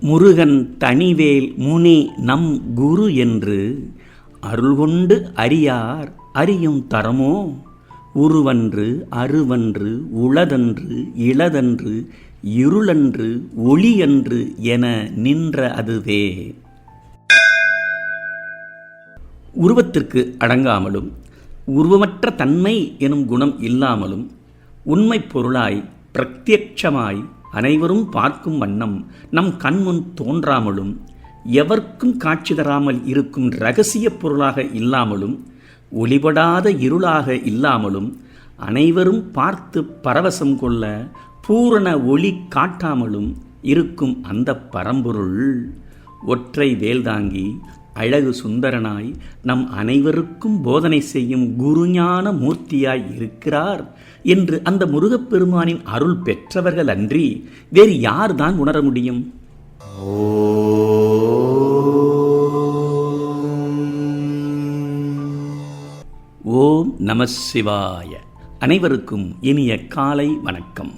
முருகன் தனிவேல் முனி நம் குரு என்று அருள் கொண்டு அறியார் அறியும் தரமோ? உருவன்று அருவன்று உளதன்று இளதன்று இருளன்று ஒளியன்று என நின்ற அதுவே. உருவத்திற்கு அடங்காமலும் உருவமற்ற தன்மை எனும் குணம் இல்லாமலும் உண்மைப் பொருளாய் பிரத்யட்சமாய் அனைவரும் பார்க்கும் வண்ணம் நம் கண்முன் தோன்றாமலும் எவர்க்கும் காட்சி தராமல் இருக்கும் இரகசிய பொருளாக இல்லாமலும் ஒளிபடாத இருளாக இல்லாமலும் அனைவரும் பார்த்து பரவசம் கொள்ள பூரண ஒளி காட்டாமலும் இருக்கும் அந்த பரம்பொருள். ஒற்றை வேல்தாங்கி அழகு சுந்தரனாய் நம் அனைவருக்கும் போதனை செய்யும் குருஞான மூர்த்தியாய் இருக்கிறார். என்று அந்த முருகப்பெருமானின் அருள் பெற்றவர்கள் அன்றி வேறு யார்தான் உணர முடியும்? ஓம் நம சிவாய. அனைவருக்கும் இனிய காலை வணக்கம்.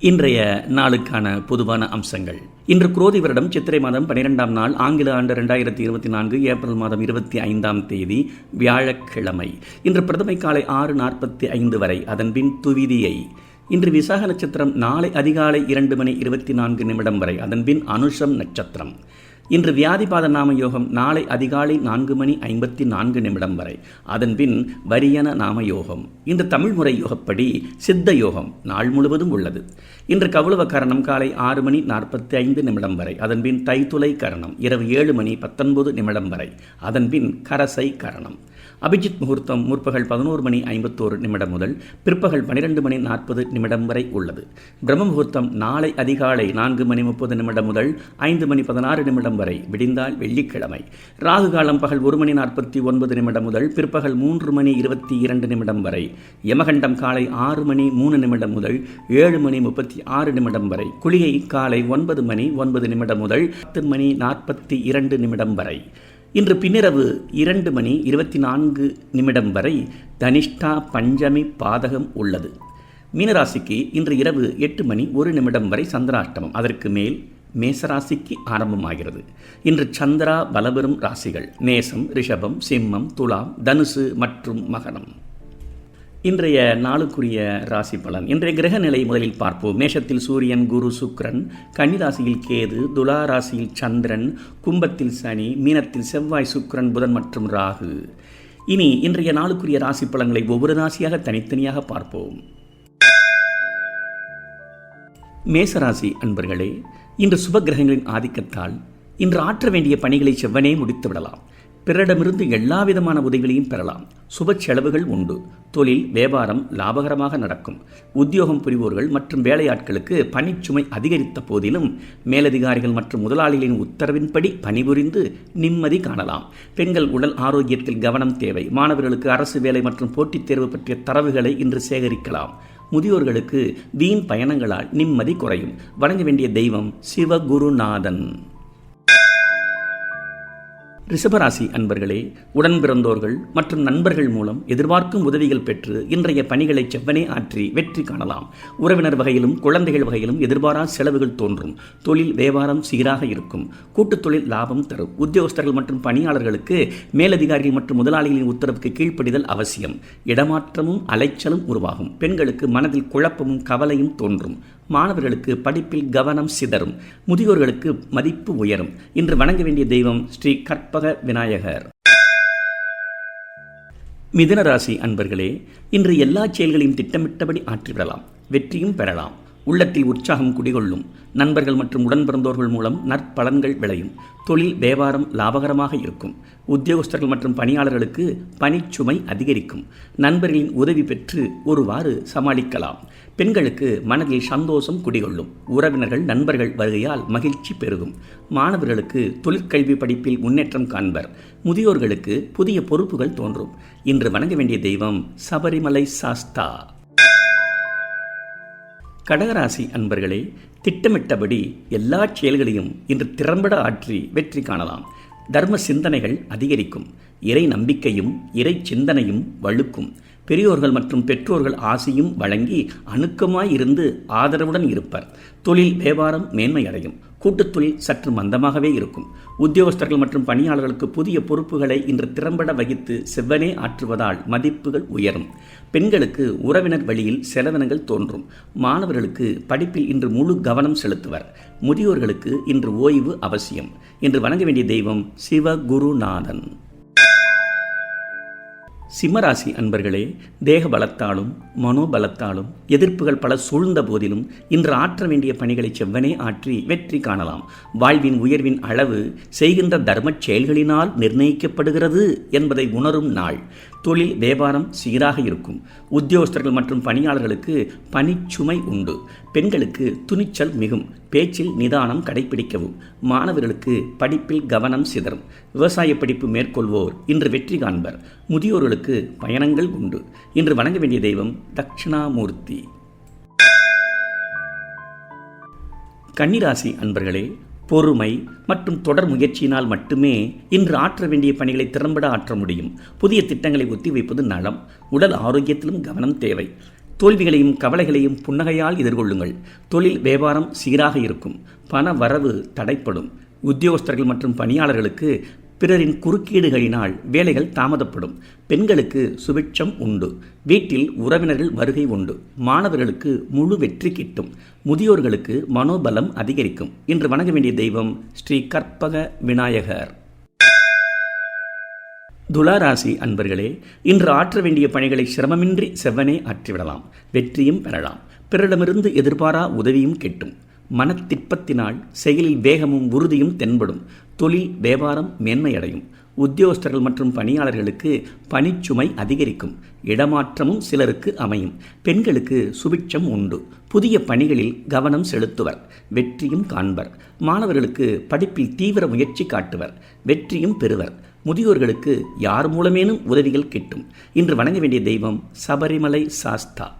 இன்றைய நாளுக்கான பொதுவான அம்சங்கள். இன்று குரோதி வருடம் சித்திரை மாதம் பனிரெண்டாம் நாள் ஆங்கில ஆண்டு ரெண்டாயிரத்தி இருபத்தி நான்கு ஏப்ரல் மாதம் இருபத்தி ஐந்தாம் தேதி வியாழக்கிழமை. இன்று பிரதமை காலை ஆறு நாற்பத்தி ஐந்து வரை அதன்பின் துவிதியை. இன்று விசாக நட்சத்திரம் நாளை அதிகாலை இரண்டு மணி இருபத்தி நான்கு நிமிடம் வரை அதன்பின் அனுஷம் நட்சத்திரம். இன்று வியாதிபாத நாம யோகம் நாளை அதிகாலை நான்கு மணி ஐம்பத்தி நான்கு நிமிடம் வரை. அதன்பின் வரியன நாம யோகம் இன்று தமிழ் முறை யோகப்படி சித்த யோகம் நாள் முழுவதும் உள்ளது. இன்று கவுளவ கரணம் காலை ஆறு மணி நாற்பத்தி ஐந்து நிமிடம் வரை. அதன்பின் தைத்துலை கரணம் இரவு ஏழு மணி பத்தொன்பது நிமிடம் வரை. அதன்பின் கரசை கரணம். அபிஜித் முகூர்த்தம் முற்பகல் பதினோரு மணி ஐம்பத்தோரு நிமிடம் முதல் பிற்பகல் பனிரெண்டு மணி நாற்பது நிமிடம் வரை உள்ளது. பிரம்ம முகூர்த்தம் நாளை அதிகாலை நான்கு மணி முப்பது நிமிடம் முதல் ஐந்து மணி பதினாறு நிமிடம் வரை விடிந்தால் வெள்ளிக்கிழமை. ராகு காலம் பகல் ஒரு மணி நாற்பத்தி ஒன்பது நிமிடம் முதல் பிற்பகல் மூன்று மணி இருபத்தி இரண்டு நிமிடம் வரை. யமகண்டம் காலை ஆறு மணி மூணு நிமிடம் முதல் ஏழு மணி முப்பத்தி ஆறு நிமிடம் வரை. குளிகை காலை ஒன்பது மணி ஒன்பது நிமிடம் முதல் பத்து மணி நாற்பத்தி இரண்டு நிமிடம் வரை. இன்று பின்னிரவு இரண்டு மணி இருபத்தி நான்கு நிமிடம் வரை தனிஷ்டா பஞ்சமி பாதகம் உள்ளது. மீனராசிக்கு இன்று இரவு எட்டு மணி ஒரு நிமிடம் வரை சந்திராஷ்டமம். அதற்கு மேல் மேசராசிக்கு ஆரம்பமாகிறது. இன்று சந்திரா பலபெறும் ராசிகள் மேசம் ரிஷபம் சிம்மம் துலாம் தனுசு மற்றும் மகனம் இன்றைய நாளுக்குரிய ராசி பலன். இன்றைய கிரக நிலை முதலில் பார்ப்போம். மேஷத்தில் சூரியன் குரு சுக்ரன் கன்னிராசியில் கேது துலா ராசியில் சந்திரன் கும்பத்தில் சனி மீனத்தில் செவ்வாய் சுக்ரன் புதன் மற்றும் ராகு. இனி இன்றைய நாளுக்குரிய ராசி பலன்களை ஒவ்வொரு ராசியாக தனித்தனியாக பார்ப்போம். மேசராசி அன்பர்களே இன்று சுப கிரகங்களின் ஆதிக்கத்தால் இன்று ஆற்ற வேண்டிய பணிகளை செவ்வனே முடித்து விடலாம். பிறரிடமிருந்து எல்லா விதமான உதவிகளையும் பெறலாம். சுப செலவுகள் உண்டு. தொழில் வியாபாரம் லாபகரமாக நடக்கும். உத்தியோகம் புரிவோர்கள் மற்றும் வேலையாட்களுக்கு பணிச்சுமை அதிகரித்த போதிலும் மேலதிகாரிகள் மற்றும் முதலாளிகளின் உத்தரவின்படி பணிபுரிந்து நிம்மதி காணலாம். பெண்கள் உடல் ஆரோக்கியத்தில் கவனம் தேவை. மாணவர்களுக்கு அரசு வேலை மற்றும் போட்டித் தேர்வு பற்றிய தரவுகளை இன்று சேகரிக்கலாம். முதியோர்களுக்கு வீண் பயணங்களால் நிம்மதி குறையும். வணங்க வேண்டிய தெய்வம் சிவகுருநாதன். ரிஷபராசி அன்பர்களே உடன் பிறந்தோர்கள் மற்றும் நண்பர்கள் மூலம் எதிர்பார்க்கும் உதவிகள் பெற்று இன்றைய பணிகளை செவ்வனே ஆற்றி வெற்றி காணலாம். உறவினர் வகையிலும் குழந்தைகள் வகையிலும் எதிர்பாரா செலவுகள் தோன்றும். தொழில் வியாபாரம் சீராக இருக்கும். கூட்டுத் தொழில் லாபம் தரும். உத்தியோகஸ்தர்கள் மற்றும் பணியாளர்களுக்கு மேலதிகாரிகள் மற்றும் முதலாளிகளின் உத்தரவுக்கு கீழ்ப்படிதல் அவசியம். இடமாற்றமும் அலைச்சலும் உருவாகும். பெண்களுக்கு மனதில் குழப்பமும் கவலையும் தோன்றும். மாணவர்களுக்கு படிப்பில் கவனம் சிதறும் முதியோர்களுக்கு மதிப்பு உயரும். இன்று வணங்க வேண்டிய தெய்வம் ஸ்ரீ கற்பக விநாயகர். மிதனராசி அன்பர்களே இன்று எல்லா செயல்களையும் திட்டமிட்டபடி ஆற்றிவிடலாம் வெற்றியும் பெறலாம். உள்ளத்தில் உற்சாகம் குடிகொள்ளும். நண்பர்கள் மற்றும் உடன் பிறந்தோர்கள் மூலம் நற்பலன்கள் விளையும். தொழில் வியாபாரம் லாபகரமாக இருக்கும். உத்தியோகஸ்தர்கள் மற்றும் பணியாளர்களுக்கு பணிச்சுமை அதிகரிக்கும். நண்பர்களின் உதவி பெற்று ஒருவாறு சமாளிக்கலாம். பெண்களுக்கு மனதில் சந்தோஷம் குடிகொள்ளும். உறவினர்கள் நண்பர்கள் வருகையால் மகிழ்ச்சி பெருகும். மாணவர்களுக்கு தொழிற்கல்வி படிப்பில் முன்னேற்றம் காண்பர். முதியோர்களுக்கு புதிய பொறுப்புகள் தோன்றும். இன்று வணங்க வேண்டிய தெய்வம் சபரிமலை சாஸ்தா. கடகராசி அன்பர்களே திட்டமிட்டபடி எல்லா செயல்களையும் இன்று திறம்பட ஆற்றி வெற்றி காணலாம். தர்ம சிந்தனைகள் அதிகரிக்கும். இறை நம்பிக்கையும் இறை சிந்தனையும் வழுக்கும் பெரியோர்கள் மற்றும் பெற்றோர்கள் ஆசையும் வழங்கி அணுக்கமாய் இருந்து ஆதரவுடன் இருப்பர். தொழில் வியாபாரம் மேன்மையடையும். கூட்டுத்தொழில் சற்று மந்தமாகவே இருக்கும். உத்தியோகஸ்தர்கள் மற்றும் பணியாளர்களுக்கு புதிய பொறுப்புகளை இன்று திறம்பட வகித்து செவ்வனே ஆற்றுவதால் மதிப்புகள் உயரும். பெண்களுக்கு உறவினர் வழியில் செலவினங்கள் தோன்றும். மாணவர்களுக்கு படிப்பில் இன்று முழு கவனம் செலுத்துவர். முதியோர்களுக்கு இன்று ஓய்வு அவசியம். இன்று வணங்க வேண்டிய தெய்வம் சிவகுருநாதன். சிம்மராசி அன்பர்களே தேக பலத்தாலும் மனோபலத்தாலும் எதிர்ப்புகள் பல சூழ்ந்த போதிலும் இன்று ஆற்ற வேண்டிய பணிகளை செவ்வனே ஆற்றி வெற்றி காணலாம். வாழ்வின் உயர்வின் அளவு செய்கின்ற தர்மச் செயல்களினால் நிர்ணயிக்கப்படுகிறது என்பதை உணரும் நாள். தொழில் வியாபாரம் சீராக இருக்கும். உத்தியோகஸ்தர்கள் மற்றும் பணியாளர்களுக்கு பணிச்சுமை உண்டு. பெண்களுக்கு துணிச்சல் மிகும். பேச்சில் நிதானம் கடைபிடிக்கவும். மாணவர்களுக்கு படிப்பில் கவனம் சிதறும். விவசாய படிப்பு மேற்கொள்வோர் இன்று வெற்றி காண்பர். முதியோர்களுக்கு பயணங்கள் உண்டு. இன்று வணங்க வேண்டிய தெய்வம் தட்சிணாமூர்த்தி. கன்னிராசி அன்பர்களே பொறுமை மற்றும் தொடர் முயற்சியினால் மட்டுமே இன்று ஆற்ற வேண்டிய பணிகளை திறம்பட ஆற்ற முடியும். புதிய திட்டங்களை ஒத்திவைப்பது நலம். உடல் ஆரோக்கியத்திலும் கவனம் தேவை. தோல்விகளையும் கவலைகளையும் புன்னகையால் எதிர்கொள்ளுங்கள். தொழில் வியாபாரம் சீராக இருக்கும். பண வரவு தடைப்படும். உத்தியோகஸ்தர்கள் மற்றும் பணியாளர்களுக்கு பிறரின் குறுக்கீடுகளினால் வேலைகள் தாமதப்படும். பெண்களுக்கு சுபிட்சம் உண்டு. வீட்டில் உறவினர்கள் வருகை உண்டு. மாணவர்களுக்கு முழு வெற்றி கிட்டும். முதியோர்களுக்கு மனோபலம் அதிகரிக்கும். இன்று வணங்க வேண்டிய தெய்வம் ஸ்ரீ கற்பக விநாயகர். துளாராசி அன்பர்களே இன்று ஆற்ற வேண்டிய பணிகளை சிரமமின்றி செவ்வனே ஆற்றிவிடலாம். வெற்றியும் பெறலாம். பிறரிடமிருந்து எதிர்பாரா உதவியும் கிட்டும். மனத்திற்பத்தினால் செயலில் வேகமும் உறுதியும் தென்படும். தொழில் வியாபாரம் மேன்மையடையும். உத்தியோகஸ்தர்கள் மற்றும் பணியாளர்களுக்கு பணிச்சுமை அதிகரிக்கும். இடமாற்றமும் சிலருக்கு அமையும். பெண்களுக்கு சுபிட்சம் உண்டு. புதிய பணிகளில் கவனம் செலுத்துவர். வெற்றியும் காண்பர். மாணவர்களுக்கு படிப்பில் தீவிர முயற்சி காட்டுவர். வெற்றியும் பெறுவர். முதியோர்களுக்கு யார் மூலமேனும் உதவிகள் கிட்டும். இன்று வணங்க வேண்டிய தெய்வம் சபரிமலை சாஸ்தா.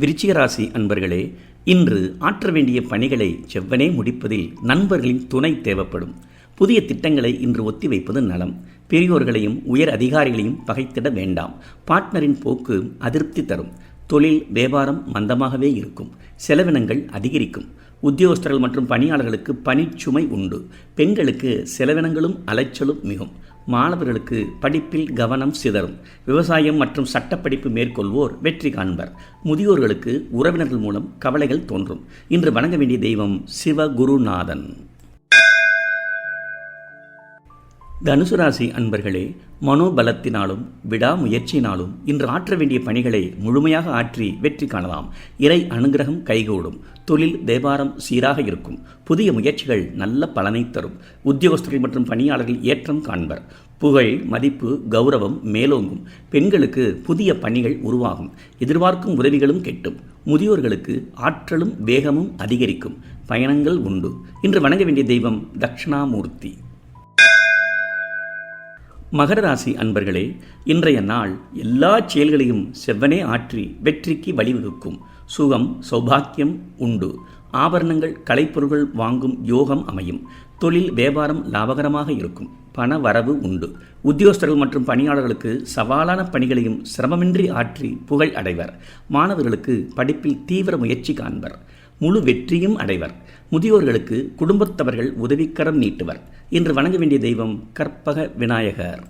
விருச்சிகராசி அன்பர்களே இன்று ஆற்ற வேண்டிய பணிகளை செவ்வனே முடிப்பதில் நண்பர்களின் துணை தேவைப்படும். புதிய திட்டங்களை இன்று ஒத்திவைப்பது நலம். பெரியோர்களையும் உயர் அதிகாரிகளையும் பகைத்திட வேண்டாம். பார்ட்னரின் போக்கு அதிருப்தி தரும். தொழில் வியாபாரம் மந்தமாகவே இருக்கும். செலவினங்கள் அதிகரிக்கும். உத்தியோகஸ்தர்கள் மற்றும் பணியாளர்களுக்கு பணிச்சுமை உண்டு. பெண்களுக்கு செலவினங்களும் அலைச்சலும் மிகும். மாணவர்களுக்கு படிப்பில் கவனம் சிதறும். விவசாயம் மற்றும் சட்டப்படிப்பு மேற்கொள்வோர் வெற்றி காண்பர். முதியோர்களுக்கு உறவினர்கள் மூலம் கவலைகள் தோன்றும். இன்று வணங்க வேண்டிய தெய்வம் சிவகுருநாதன். தனுசு ராசி அன்பர்களே மனோபலத்தினாலும் விடாமுயற்சியினாலும் இன்று ஆற்ற வேண்டிய பணிகளை முழுமையாக ஆற்றி வெற்றி காணலாம். இறை அனுகிரகம் கைகூடும். தொழில் தேவாரம் சீராக இருக்கும். புதிய முயற்சிகள் நல்ல பலனை தரும். உத்தியோகஸ்தர்கள் மற்றும் பணியாளர்கள் ஏற்றம் காண்பர். புகழ் மதிப்பு கௌரவம் மேலோங்கும். பெண்களுக்கு புதிய பணிகள் உருவாகும். எதிர்பார்க்கும் உதவிகளும் கெட்டும். முதியோர்களுக்கு ஆற்றலும் வேகமும் அதிகரிக்கும். பயணங்கள் உண்டு. இன்று வணங்க வேண்டிய தெய்வம் தட்சிணாமூர்த்தி. மகர ராசி அன்பர்களே இன்றைய நாள் எல்லா செயல்களையும் செவ்வனே ஆற்றி வெற்றிக்கு வழிவகுக்கும். சுகம் சௌபாக்கியம் உண்டு. ஆபரணங்கள் கலைப்பொருள்கள் வாங்கும் யோகம் அமையும். தொழில் வியாபாரம் லாபகரமாக இருக்கும். பண வரவு உண்டு. உத்தியோகஸ்தர்கள் மற்றும் பணியாளர்களுக்கு சவாலான பணிகளையும் சிரமமின்றி ஆற்றி புகழ் அடைவர். மாணவர்களுக்கு படிப்பில் தீவிர முயற்சி காண்பர். முழு வெற்றியும் அடைவர். முதியோர்களுக்கு குடும்பத்தவர்கள் உதவிக்கரம் நீட்டுவர். இன்று வணங்க வேண்டிய தெய்வம் கற்பக விநாயகர்.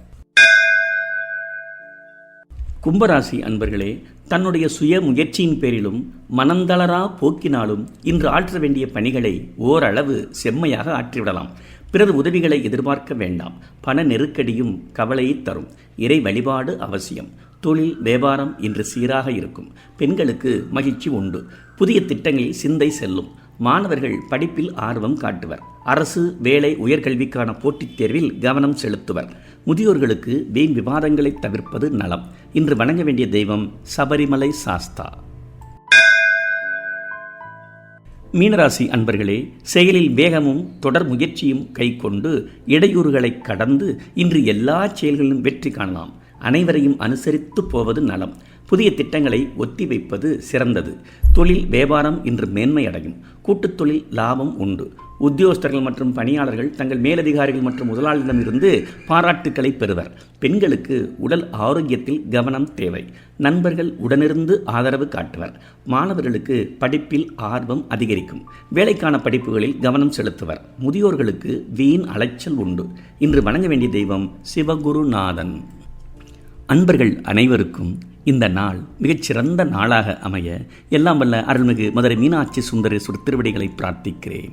கும்பராசி அன்பர்களே தன்னுடைய சுய முயற்சியின் பேரிலும் மனந்தளரா போக்கினாலும் இன்று ஆற்ற வேண்டிய பணிகளை ஓரளவு செம்மையாக ஆற்றிவிடலாம். பிறர் உதவிகளை எதிர்பார்க்க வேண்டாம். பண நெருக்கடியும் கவலையை தரும். இறை வழிபாடு அவசியம். தொழில் வியாபாரம் இன்று சீராக இருக்கும். பெண்களுக்கு மகிழ்ச்சி உண்டு. புதிய திட்டங்களில் சிந்தை செல்லும். மாணவர்கள் படிப்பில் ஆர்வம் காட்டுவர். அரசு வேலை உயர்கல்விக்கான போட்டித் தேர்வில் கவனம் செலுத்துவர். முதியோர்களுக்கு வீண் விவாதங்களை தவிர்ப்பது நலம். இன்று வணங்க வேண்டிய தெய்வம் சபரிமலை சாஸ்தா. மீனராசி அன்பர்களே செயலில் வேகமும் தொடர் முயற்சியும் கைக்கொண்டு இடையூறுகளை கடந்து இன்று எல்லா செயல்களிலும் வெற்றி காணலாம். அனைவரையும் அனுசரித்து போவது நலம். புதிய திட்டங்களை ஒத்தி வைப்பது சிறந்தது. தொழில் வியாபாரம் இன்று மேன்மை அடையும். கூட்டுத் தொழில் லாபம் உண்டு. உத்தியோகஸ்தர்கள் மற்றும் பணியாளர்கள் தங்கள் மேலதிகாரிகள் மற்றும் முதலாளியிடமிருந்து பாராட்டுக்களை பெறுவர். பெண்களுக்கு உடல் ஆரோக்கியத்தில் கவனம் தேவை. நண்பர்கள் உடனிருந்து ஆதரவு காட்டுவர். மாணவர்களுக்கு படிப்பில் ஆர்வம் அதிகரிக்கும். வேலைக்கான படிப்புகளில் கவனம் செலுத்துவர். முதியோர்களுக்கு வீண் அலைச்சல் உண்டு. இன்று வணங்க வேண்டிய தெய்வம் சிவகுருநாதன். அன்பர்கள் அனைவருக்கும் இந்த நாள் மிகச்சிறந்த நாளாக அமைய எல்லாம் வல்ல அருள்மிகு மதுரை மீனாட்சி சுந்தரேஸ்வரர் திருவடிகளை பிரார்த்திக்கிறேன்.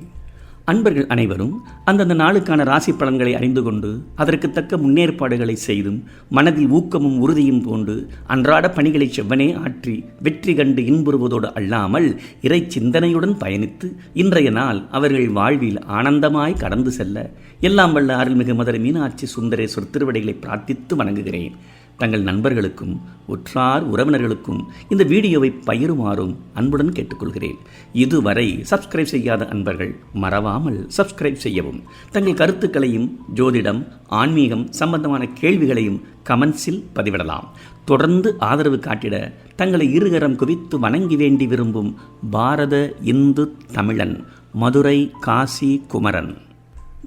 அன்பர்கள் அனைவரும் அந்தந்த நாளுக்கான ராசி பலன்களை அறிந்து கொண்டு அதற்கு தக்க முன்னேற்பாடுகளை செய்தும் மனதில் ஊக்கமும் உறுதியும் கொண்டு அன்றாட பணிகளை செவ்வனே ஆற்றி வெற்றி கண்டு இன்புறுவதோடு அல்லாமல் இறை சிந்தனையுடன் பயணித்து இன்றைய நாள் அவர்கள் வாழ்வில் ஆனந்தமாய் கடந்து செல்ல எல்லாம் வல்ல அருள்மிகு மதுரை மீனாட்சி சுந்தரேஸ்வரர் திருவடிகளை பிரார்த்தித்து வணங்குகிறேன். தங்கள் நண்பர்களுக்கும் உற்றார் உறவினர்களுக்கும் இந்த வீடியோவை பகிருமாறும் அன்புடன் கேட்டுக்கொள்கிறேன். இதுவரை சப்ஸ்கிரைப் செய்யாத அன்பர்கள் மறவாமல் சப்ஸ்கிரைப் செய்யவும். தங்கள் கருத்துக்களையும் ஜோதிடம் ஆன்மீகம் சம்பந்தமான கேள்விகளையும் கமெண்ட்ஸில் பதிவிடலாம். தொடர்ந்து ஆதரவு காட்டிட தங்களை இருகரம் குவித்து வணங்கி வேண்டி விரும்பும் பாரத இந்து தமிழன் மதுரை காசி குமரன்.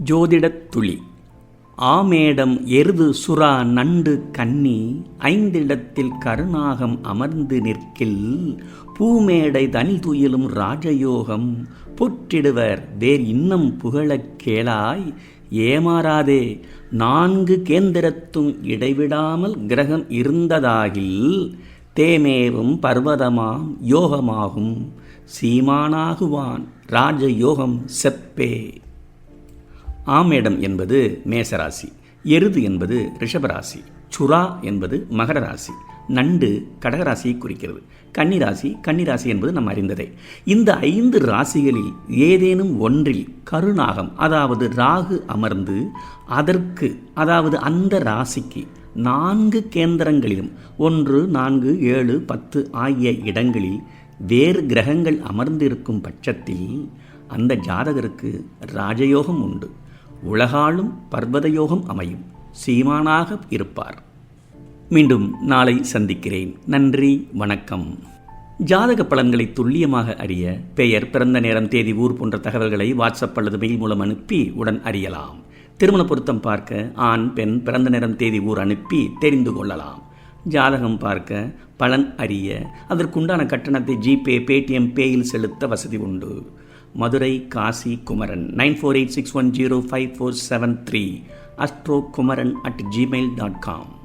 ஜோதிடத் துளி. ஆமேடம் எருது சுறா நண்டு கன்னி ஐந்திடத்தில் கருணாகம் அமர்ந்து நிற்கில் பூமேடை தனி துயிலும் ராஜயோகம் புற்றிடுவர் வேர் இன்னம் புகழக் கேளாய் ஏமாறாதே நான்கு கேந்திரத்தும் இடைவிடாமல் கிரகம் இருந்ததாகில் தேமேவும் பர்வதமாம் யோகமாகும் சீமானாகுவான் ராஜயோகம் செப்பே. ஆமேடம் என்பது மேசராசி எருது என்பது ரிஷபராசி சுறா என்பது மகர ராசி நண்டு கடகராசியை குறிக்கிறது. கன்னிராசி கன்னிராசி என்பது நாம் அறிந்ததே. இந்த ஐந்து ராசிகளில் ஏதேனும் ஒன்றில் கருணாகம் அதாவது ராகு அமர்ந்து அதற்கு அதாவது அந்த ராசிக்கு நான்கு கேந்திரங்களிலும் ஒன்று நான்கு ஏழு பத்து ஆகிய இடங்களில் வேறு கிரகங்கள் அமர்ந்திருக்கும் பட்சத்தில் அந்த ஜாதகருக்கு ராஜயோகம் உண்டு. உலகாளும் பர்வதயோகம் அமையும். சீமானாக இருப்பார். மீண்டும் நாளை சந்திக்கிறேன். நன்றி வணக்கம். ஜாதக பலன்களை துல்லியமாக அறிய பெயர் பிறந்த நேரம் தேதி ஊர் போன்ற தகவல்களை வாட்ஸ்அப் அல்லது மெயில் மூலம் அனுப்பி உடன் அறியலாம். திருமண பொருத்தம் பார்க்க ஆண் பெண் பிறந்த நேரம் தேதி ஊர் அனுப்பி தெரிந்து கொள்ளலாம். ஜாதகம் பார்க்க பலன் அறிய அதற்குண்டான கட்டணத்தை ஜிபே பேடிஎம் பேயில் செலுத்த வசதி உண்டு. Madurai Kasi Kumaran. Nine four eight six one zero five four seven three. Astro Kumaran at Gmail dot com